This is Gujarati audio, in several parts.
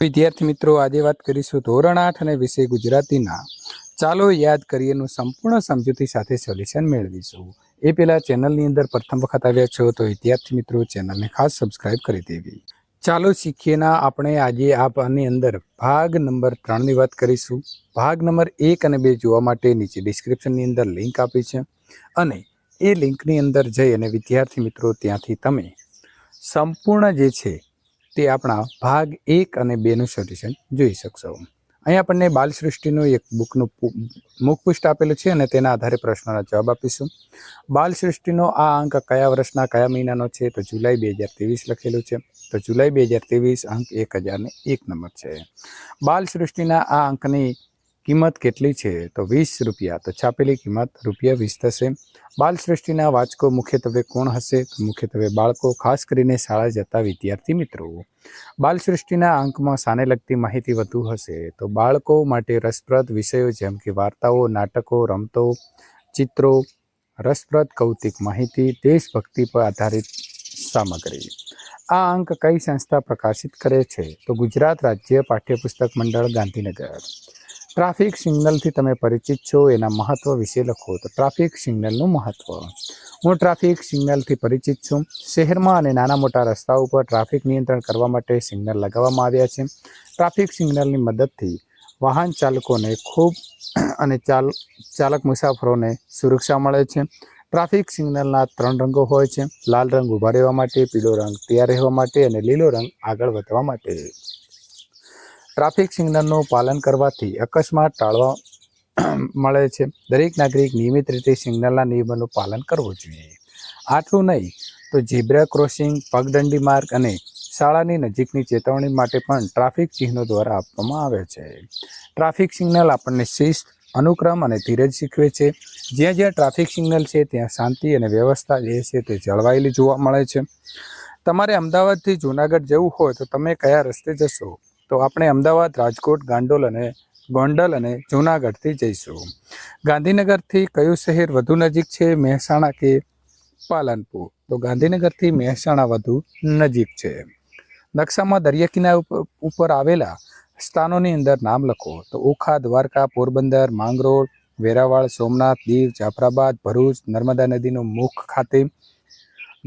વિદ્યાર્થી મિત્રો, આજે વાત કરીશું ધોરણ આઠ અને વિષય ગુજરાતીના. ચાલો યાદ કરીએનું સંપૂર્ણ સમજૂતી સાથે સોલ્યુશન મેળવીશું. એ પહેલા ચેનલની અંદર પ્રથમ વખત આવ્યા છો તો વિદ્યાર્થી મિત્રો, ચેનલને ખાસ સબસ્ક્રાઇબ કરી દેવી. ચાલો શીખીએના આપણે આજે આની અંદર ભાગ નંબર ત્રણની વાત કરીશું. ભાગ નંબર એક અને બે જોવા માટે નીચે ડિસ્ક્રિપ્શનની અંદર લિંક આપી છે. અને એ લિંકની અંદર જઈ અને વિદ્યાર્થી મિત્રો, ત્યાંથી તમે સંપૂર્ણ જે છે તે આપણા ભાગ એક અને બેનું સોલ્યુશન જોઈ શકશો. અહીં આપણને બાલ સૃષ્ટિનું એક બુકનું મુખપૃષ્ઠ આપેલું છે અને તેના આધારે પ્રશ્નોના જવાબ આપીશું. બાલ સૃષ્ટિનો આ અંક કયા વર્ષના, કયા મહિનાનો છે? તો જુલાઈ બે હજાર ત્રેવીસ લખેલું છે. તો જુલાઈ બે હજાર ત્રેવીસ અંક એક હજારને એક નંબર છે. બાલ સૃષ્ટિના આ અંકની કિંમત કેટલી છે? તો વીસ રૂપિયા. તો છાપેલી કિંમત રૂપિયા વીસ થશે. બાલ સૃષ્ટિના વાચકો મુખ્યત્વે કોણ હશે? તો મુખ્યત્વે બાળકો, ખાસ કરીને શાળા જતા વિદ્યાર્થી મિત્રો. બાલ સૃષ્ટિના અંકમાં શાને લગતી માહિતી વધુ હશે. તો બાળકો માટે રસપ્રદ વિષયો જેમ કે વાર્તાઓ, નાટકો, રમતો, ચિત્રો, રસપ્રદ કૌતિક માહિતી, દેશભક્તિ પર આધારિત સામગ્રી. આ અંક કઈ સંસ્થા પ્રકાશિત કરે છે? તો ગુજરાત રાજ્ય પાઠ્યપુસ્તક મંડળ ગાંધીનગર. ટ્રાફિક સિગ્નલથી તમે પરિચિત છો, એના મહત્વ વિશે લખો. તો ટ્રાફિક સિગ્નલનું મહત્વ. હું ટ્રાફિક સિગ્નલથી પરિચિત છું. શહેરમાં અને નાના મોટા રસ્તા ઉપર ટ્રાફિક નિયંત્રણ કરવા માટે સિગ્નલ લગાવવામાં આવ્યા છે. ટ્રાફિક સિગ્નલની મદદથી વાહન ચાલકોને ખૂબ અને ચાલ, ચાલક મુસાફરોને સુરક્ષા મળે છે. ટ્રાફિક સિગ્નલના ત્રણ રંગો હોય છે. લાલ રંગ ઊભા રહેવા માટે, પીળો રંગ તૈયાર રહેવા માટે અને લીલો રંગ આગળ વધવા માટે. ટ્રાફિક સિગ્નલનું પાલન કરવાથી અકસ્માત ટાળવા મળે છે. દરેક નાગરિક નિયમિત રીતે સિગ્નલના નિયમોનું પાલન કરવું જોઈએ. આટલું નહીં, તો ઝીબ્રા ક્રોસિંગ, પગદંડી માર્ગ અને શાળાની નજીકની ચેતવણી માટે પણ ટ્રાફિક ચિહ્નો દ્વારા આપવામાં આવે છે. ટ્રાફિક સિગ્નલ આપણને શિસ્ત, અનુક્રમ અને ધીરજ શીખવે છે. જ્યાં જ્યાં ટ્રાફિક સિગ્નલ છે, ત્યાં શાંતિ અને વ્યવસ્થા જે છે તે જળવાયેલી જોવા મળે છે. તમારે અમદાવાદથી જૂનાગઢ જવું હોય તો તમે કયા રસ્તે જશો? તો આપણે અમદાવાદ, રાજકોટ, ગાંડોલ અને ગોંડલ અને જૂનાગઢથી જઈશું. ગાંધીનગરથી કયું શહેર વધુ નજીક છે? મહેસાણા કે પાલનપુર? તો ગાંધીનગરથી મહેસાણા વધુ નજીક છે. નકશામાં દરિયા કિનારા ઉપર- આવેલા સ્થાનોની અંદર નામ લખો. તો ઓખા, દ્વારકા, પોરબંદર, માંગરોળ, વેરાવાળ, સોમનાથ, દીવ, જાફરાબાદ, ભરૂચ, નર્મદા નદીનું મુખ ખાતે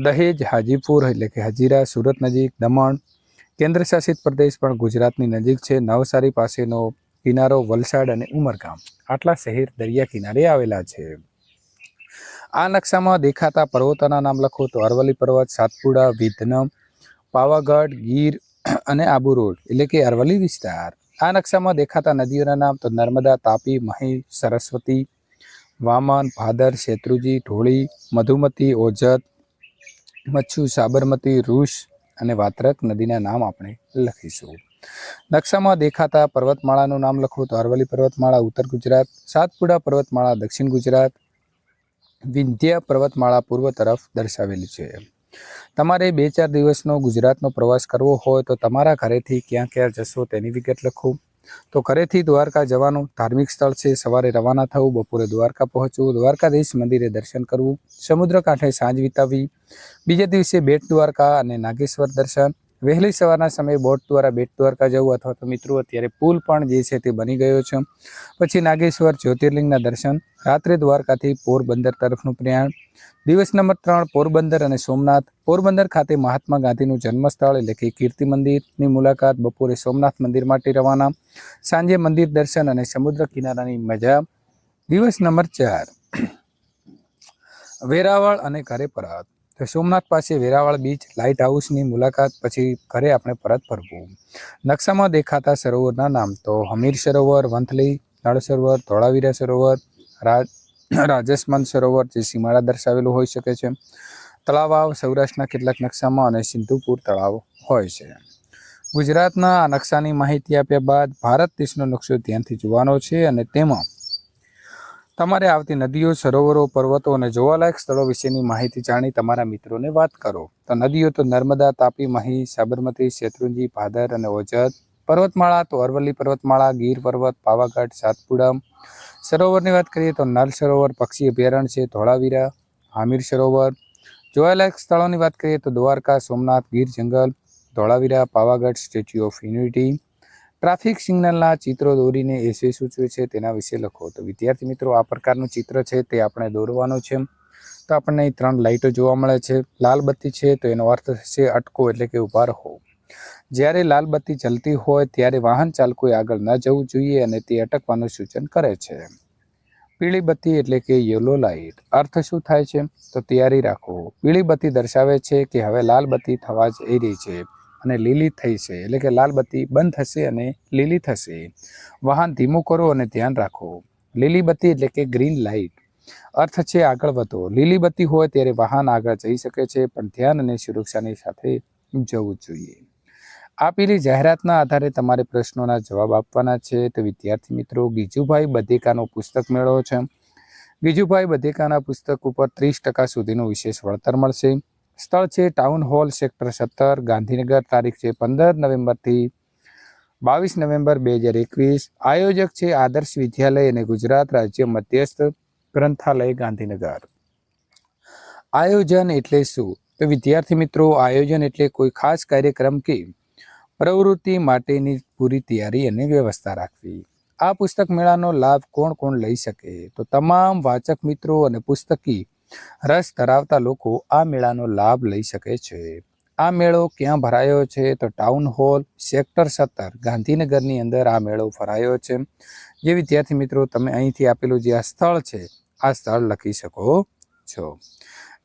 દહેજ, હાજીપુર એટલે કે હજીરા, સુરત નજીક, દમણ કેન્દ્ર શાસિત પ્રદેશ પણ ગુજરાતની નજીક છે. નવસારી પાસેનો કિનારો વલસાડ અને ઉમરગામ, આટલા શહેર દરિયા કિનારે આવેલા છે. આ નકશામાં દેખાતા પર્વતોના નામ લખો તો અરવલ્લી પર્વત, સાતપુડા, વિધનમ, પાવાગઢ, ગીર અને આબુ રોડ, એટલે કે અરવલ્લી વિસ્તાર. આ નકશામાં દેખાતા નદીઓના નામ તો નર્મદા, તાપી મહી સરસ્વતી, વામન, ભાદર, શેત્રુજી, ઢોળી, મધુમતી, ઓજત, મચ્છુ, સાબરમતી રૂષ અને વાત્રક નદીના નામ આપણે લખીશું. નકશામાં દેખાતા પર્વતમાળાનું નામ લખો તો અરવલ્લી પર્વતમાળા, ઉત્તર ગુજરાત, સાતપુડા પર્વતમાળા, દક્ષિણ ગુજરાત, વિંધ્ય પર્વતમાળા પૂર્વ તરફ દર્શાવેલી છે. તમારે બે ચાર દિવસનો ગુજરાતનો પ્રવાસ કરવો હોય તો તમારા ઘરેથી ક્યાં ક્યાં જશો તેની વિગત લખો. તો ઘરેથી દ્વારકા જવાનું ધાર્મિક સ્થળ છે. સવારે રવાના થવું, બપોરે દ્વારકા પહોંચવું, દ્વારકાધીશ મંદિરે દર્શન કરવું સમુદ્ર કાંઠે સાંજ વિતાવવી બીજા દિવસે બેટ દ્વારકા અને નાગેશ્વર દર્શન. વહેલી સવારના સમયે બોટ દ્વારા બેટ દ્વારકા જવું અથવા તો મિત્રો, અત્યારે પુલ પણ જે છે તે બની ગયો છે. પછી નાગેશ્વર જ્યોતિર્લિંગના દર્શન. રાત્રે દ્વારકાથી પોરબંદર તરફનું પ્રયાણ. દિવસ નંબર ત્રણ, પોરબંદર અને સોમનાથ. પોરબંદર ખાતે મહાત્મા ગાંધીનું જન્મસ્થળ, એટલે કે કીર્તિ મંદિરની મુલાકાત, બપોરે સોમનાથ મંદિર માટે રવાના. સાંજે મંદિર દર્શન અને સમુદ્ર કિનારાની મજા. દિવસ નંબર ચાર, વેરાવળ અને ઘરે પરત તો સોમનાથ પાસે વેરાવળ બીચ, લાઇટ હાઉસની મુલાકાત, પછી ઘરે આપણે પરત ફરવું. નકશામાં દેખાતા સરોવરના નામ તો હમીર સરોવર, વંથલી, નળ સરોવર, ધોળાવીરા સરોવર રાજ રાજસ્મંદ સરોવર જે સીમાડા દર્શાવેલું હોઈ શકે છે. તળાવ સૌરાષ્ટ્રના કેટલાક નકશામાં અને સિંધુપુર તળાવ હોય છે. ગુજરાતના આ નકશાની માહિતી આપ્યા બાદ ભારત દેશનો નકશો ધ્યાનથી જોવાનો છે અને તેમાં તમારે આવતી નદીઓ, સરોવરો, પર્વતો અને જોવાલાયક સ્થળો વિશેની માહિતી જાણી તમારા મિત્રોને વાત કરો. તો નદીઓ તો નર્મદા, તાપી, મહી, સાબરમતી, શેત્રુંજી, ભાદર અને ઓજત પર્વતમાળા તો અરવલ્લી પર્વતમાળા, ગીર પર્વત, પાવાગઢ, સાતપુડા સરોવરની વાત કરીએ તો નલ સરોવર, પક્ષી અભયારણ્ય છે, ધોળાવીરા હામીર સરોવર. જોવાલાયક સ્થળોની વાત કરીએ તો દ્વારકા, સોમનાથ, ગીર જંગલ, Dholavira, Pavagadh, Statue of Unity. Traffic સિગ્નલના ચિત્રો દોરીને એ શું સૂચવે છે, તેના વિશે લખો. તો વિદ્યાર્થી મિત્રો, આ પ્રકારનું ચિત્ર છે, તે આપણે દોરવાનું છે. તો આપણને ત્રણ લાઇટો જોવા મળે છે. લાલ બત્તી છે, તો એનો અર્થ થશે અટકો, એટલે કે ઊભા રહો. જ્યારે લાલબત્તી જલતી હોય ત્યારે વાહન ચાલકોએ આગળ ન જવું જોઈએ અને તે અટકવાનું સૂચન કરે છે. પીળી બત્તી એટલે કે યલો લાઇટ. અર્થ શું થાય છે? તો તૈયારી રાખો. પીળી બત્તી દર્શાવે છે કે હવે લાલ બત્તી થવા જઈ રહી છે અને લીલી થઈ છે. એટલે કે લાલ બત્તી બંધ થશે અને લીલી થશે. વાહન ધીમું કરો અને ધ્યાન રાખો. લીલી બત્તી એટલે કે ગ્રીન લાઇટ. અર્થ છે આગળ વધો. લીલી બત્તી હોય ત્યારે વાહન આગળ જઈ શકે છે, પણ ધ્યાન અને સુરક્ષાની સાથે જવું જોઈએ. આપેલી જાહેરાતના આધારે તમારે પ્રશ્નોના જવાબ આપવાના છે. તો વિદ્યાર્થી મિત્રો, ગીજુભાઈ બધેકાનો પુસ્તક મેળવો છે. ગીજુભાઈ બધેકાના પુસ્તક ઉપર ત્રીસ ટકા સુધીનું વિશેષ વળતર મળશે. સ્થળ છે ટાઉન હોલ સેક્ટર સત્તર, ગાંધીનગર તારીખ છે પંદર નવેમ્બરથી બાવીસ નવેમ્બર બે હજાર એકવીસ. આયોજક છે આદર્શ વિદ્યાલય અને ગુજરાત રાજ્ય મધ્યસ્થ ગ્રંથાલય ગાંધીનગર. આયોજન એટલે શું? તો વિદ્યાર્થી મિત્રો, આયોજન એટલે કોઈ ખાસ કાર્યક્રમ કે પ્રવૃત્તિ માટેની પૂરી તૈયારી અને વ્યવસ્થા રાખવી. આ પુસ્તક મેળાનો લાભ કોણ કોણ લઈ શકે? તો તમામ વાચક મિત્રો અને પુસ્તકી રસ ધરાવતા લોકો આ મેળાનો લાભ લઈ શકે છે. આ મેળો ક્યાં ભરાયો છે? તો ટાઉન હોલ, સેક્ટર સત્તર, ગાંધીનગરની અંદર આ મેળો ભરાયો છે. જે વિદ્યાર્થી મિત્રો, તમે અહીંથી આપેલું જે આ સ્થળ છે, આ સ્થળ લખી શકો છો.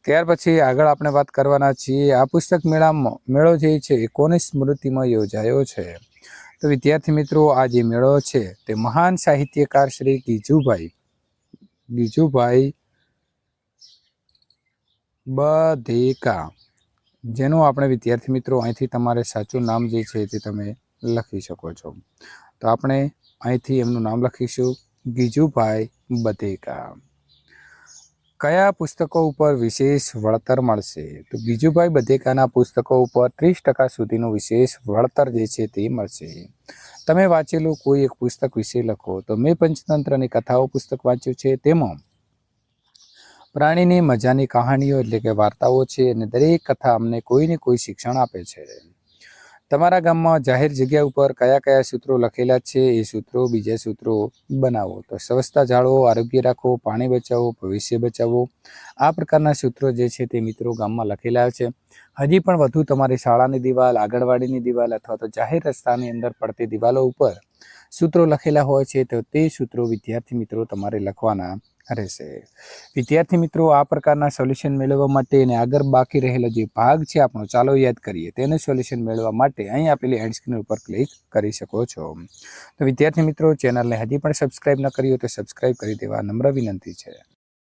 ત્યાર પછી આગળ આપણે વાત કરવાના છીએ, આ પુસ્તક મેળામાં મેળો જે છે એ કોની સ્મૃતિમાં યોજાયો છે? તો વિદ્યાર્થી મિત્રો, આ જે મેળો છે તે મહાન સાહિત્યકાર શ્રી ગીજુભાઈ ગીજુભાઈ બધેકા, જેનું આપણે વિદ્યાર્થી મિત્રો અહીંથી તમારે સાચું નામ જે છે તે તમે લખી શકો છો. તો આપણે અહીંથી એમનું નામ લખીશું, ગીજુભાઈ બધેકા. કયા પુસ્તકો ઉપર વિશેષ વળતર મળશે? તો બીજુભાઈ બધેકાના પુસ્તકો ઉપર ત્રીસ ટકા સુધીનું વિશેષ વળતર જે છે તે મળશે. તમે વાંચેલું કોઈ એક પુસ્તક વિશે લખો. તો મેં પંચતંત્રની કથાઓ પુસ્તક વાંચ્યું છે. તેમાં પ્રાણીની મજાની કહાણીઓ એટલે કે વાર્તાઓ છે અને દરેક કથા અમને કોઈને કોઈ શિક્ષણ આપે છે. તમારા ગામમાં જાહેર જગ્યા ઉપર કયા કયા સૂત્રો લખેલા છે? એ સૂત્રો બીજા સૂત્રો બનાવો. તો સ્વચ્છતા જાળવો, આરોગ્ય રાખો, પાણી બચાવો, ભવિષ્ય બચાવો. આ પ્રકારના સૂત્રો જે છે તે મિત્રો ગામમાં લખેલા છે. હજી પણ વધુ તમારી શાળાની દિવાલ, આંગણવાડીની દિવાલ અથવા તો જાહેર રસ્તાની અંદર પડતી દિવાલો ઉપર સૂત્રો લખેલા હોય છે તો તે સૂત્રો વિદ્યાર્થી મિત્રો તમારે લખવાના રહેશે વિદ્યાર્થી મિત્રો, આ પ્રકારના સોલ્યુશન મેળવવા માટે અને આગળ બાકી રહેલો જે ભાગ છે આપણો, ચાલો યાદ કરીએ. તેનું સોલ્યુશન મેળવવા માટે અહીં આપેલી એન્ડ સ્ક્રીન ઉપર ક્લિક કરી શકો છો. તો વિદ્યાર્થી મિત્રો ચેનલને હજી પણ સબસ્ક્રાઈબ ન કરી હોય તો સબસ્ક્રાઈબ કરી દેવા. નમ્ર વિનંતી છે.